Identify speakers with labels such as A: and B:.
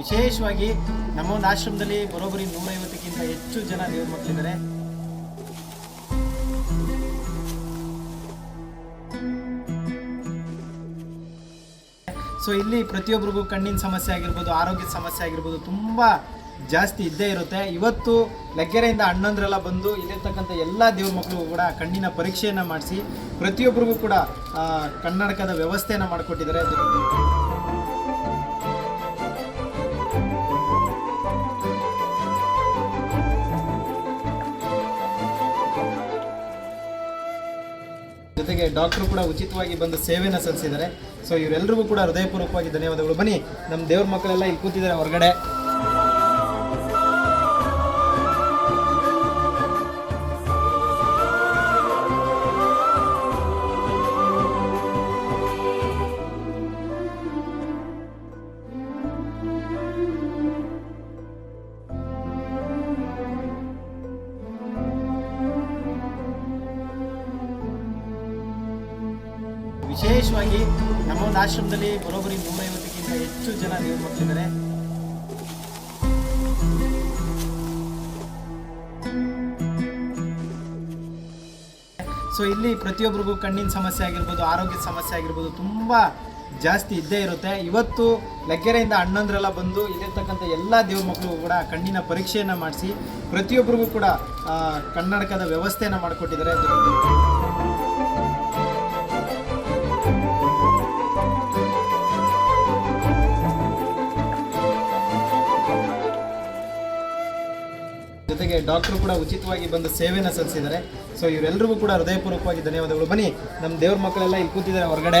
A: ವಿಶೇಷವಾಗಿ ನಮ್ಮ ಒಂದು ಆಶ್ರಮದಲ್ಲಿ ಬರೋಬ್ಬರಿ ನೂರೈವತ್ತಕ್ಕಿಂತ ಹೆಚ್ಚು ಜನ ದೇವ್ರ ಮಕ್ಕಳಿದ್ದಾರೆ ಸೊ ಇಲ್ಲಿ ಪ್ರತಿಯೊಬ್ಬರಿಗೂ ಕಣ್ಣಿನ ಸಮಸ್ಯೆ ಆಗಿರ್ಬೋದು, ಆರೋಗ್ಯದ ಸಮಸ್ಯೆ ಆಗಿರ್ಬೋದು ತುಂಬ ಜಾಸ್ತಿ ಇದ್ದೇ ಇರುತ್ತೆ. ಇವತ್ತು ಲಗ್ಗೆರೆಯಿಂದ ಅಣ್ಣಂದ್ರೆಲ್ಲ ಬಂದು ಇಲ್ಲಿರ್ತಕ್ಕಂಥ ಎಲ್ಲ ದೇವ್ರ ಮಕ್ಕಳು ಕೂಡ ಕಣ್ಣಿನ ಪರೀಕ್ಷೆಯನ್ನು ಮಾಡಿಸಿ ಪ್ರತಿಯೊಬ್ಬರಿಗೂ ಕೂಡ ಕನ್ನಡಕದ ವ್ಯವಸ್ಥೆಯನ್ನು ಮಾಡಿಕೊಟ್ಟಿದ್ದಾರೆ. ಜೊತೆಗೆ ಡಾಕ್ಟರ್ ಕೂಡ ಉಚಿತವಾಗಿ ಬಂದು ಸೇವೆನ ಸಲ್ಲಿಸಿದ್ದಾರೆ. ಸೊ ಇವರೆಲ್ಲರಿಗೂ ಕೂಡ ಹೃದಯಪೂರ್ವಕವಾಗಿ ಧನ್ಯವಾದಗಳು. ಬನ್ನಿ ನಮ್ಮ ದೇವ್ರ ಮಕ್ಕಳೆಲ್ಲ ಇಲ್ಲಿ ಕೂತಿದ್ದಾರೆ ಹೊರಗಡೆ. ವಿಶೇಷವಾಗಿ ನಮ್ಮ ಒಂದು ಆಶ್ರಮದಲ್ಲಿ ಬರೋಬ್ಬರಿ ನೂರೈವತ್ತಕ್ಕಿಂತ ಹೆಚ್ಚು ಜನ ನೀವು ಬರ್ತಿದ್ದಾರೆ ಸೊ ಇಲ್ಲಿ ಪ್ರತಿಯೊಬ್ಬರಿಗೂ ಕಣ್ಣಿನ ಸಮಸ್ಯೆ ಆಗಿರ್ಬೋದು, ಆರೋಗ್ಯದ ಸಮಸ್ಯೆ ಆಗಿರ್ಬೋದು ತುಂಬ ಜಾಸ್ತಿ ಇದ್ದೇ ಇರುತ್ತೆ. ಇವತ್ತು ಲಗ್ಗೆರೆಯಿಂದ ಅಣ್ಣಂದ್ರೆಲ್ಲ ಬಂದು ಇಲ್ಲಿರ್ತಕ್ಕಂಥ ಎಲ್ಲ ದೇವ್ರ ಮಕ್ಕಳು ಕೂಡ ಕಣ್ಣಿನ ಪರೀಕ್ಷೆಯನ್ನು ಮಾಡಿಸಿ ಪ್ರತಿಯೊಬ್ಬರಿಗೂ ಕೂಡ ಕನ್ನಡಕದ ವ್ಯವಸ್ಥೆಯನ್ನು ಮಾಡಿಕೊಟ್ಟಿದ್ದಾರೆ ಜೊತೆಗೆ ಡಾಕ್ಟರ್ ಕೂಡ ಉಚಿತವಾಗಿ ಬಂದು ಸೇವೆನ ಸಲ್ಲಿಸಿದ್ದಾರೆ. ಸೊ ಇವರೆಲ್ಲರಿಗೂ ಕೂಡ ಹೃದಯಪೂರ್ವಕವಾಗಿ ಧನ್ಯವಾದಗಳು. ಬನ್ನಿ ನಮ್ಮ ದೇವ್ರ ಮಕ್ಕಳೆಲ್ಲ ಇಲ್ಲಿ ಕೂತಿದ್ದಾರೆ ಹೊರಗಡೆ.